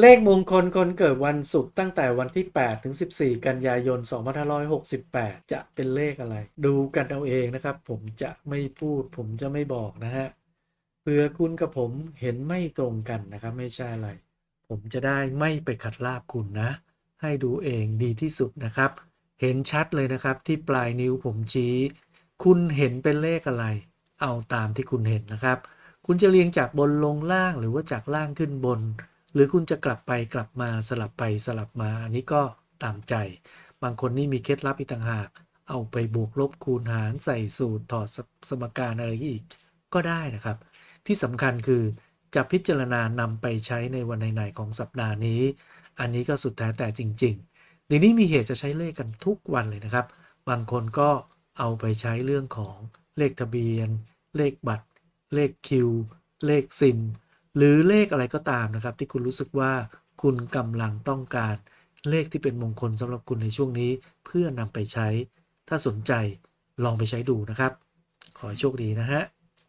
เลขมงคลคนเกิดวันศุกร์ตั้งแต่วันที่ 8 ถึง 14 กันยายน 2568 จะเป็นเลขอะไร ดูกันเอาเองนะครับ ผมจะไม่พูด ผมจะไม่บอกนะฮะเผื่อคุณกับผมเห็นไม่ตรงกันนะครับ ไม่ใช่อะไร ผมจะได้ไม่ไปขัดลาบคุณนะ ให้ดูเองดีที่สุดนะครับ เห็นชัดเลยนะครับที่ปลายนิ้วผมชี้ คุณเห็นเป็นเลขอะไร เอาตามที่คุณเห็นนะครับ คุณจะเรียงจากบนลงล่างหรือว่าจากล่างขึ้นบน หรือคุณจะกลับไปกลับมาสลับไปสลับมา อันนี้ก็ตามใจ บางคนนี่มีเคล็ดลับอีกต่างหาก เอาไปบวกลบคูณหารใส่สูตรถอดสสมการอะไรอีกก็ได้นะครับ ที่สำคัญคือจะพิจารณานำไปใช้ในวันไหนๆของสัปดาห์นี้ อันนี้ก็สุดแท้แต่จริงๆเดี๋ยวนี้มีเหตุจะใช้เลขกันทุกวันเลยนะครับ บางคนก็เอาไปใช้เรื่องของเลขทะเบียน เลขบัตร เลขคิว เลขซิม หรือเลขอะไรก็ตามนะครับ ที่คุณรู้สึกว่าคุณกำลังต้องการ เลขที่เป็นมงคลสำหรับคุณในช่วงนี้ เพื่อนำไปใช้ ถ้าสนใจลองไปใช้ดูนะครับ ขอโชคดีนะฮะ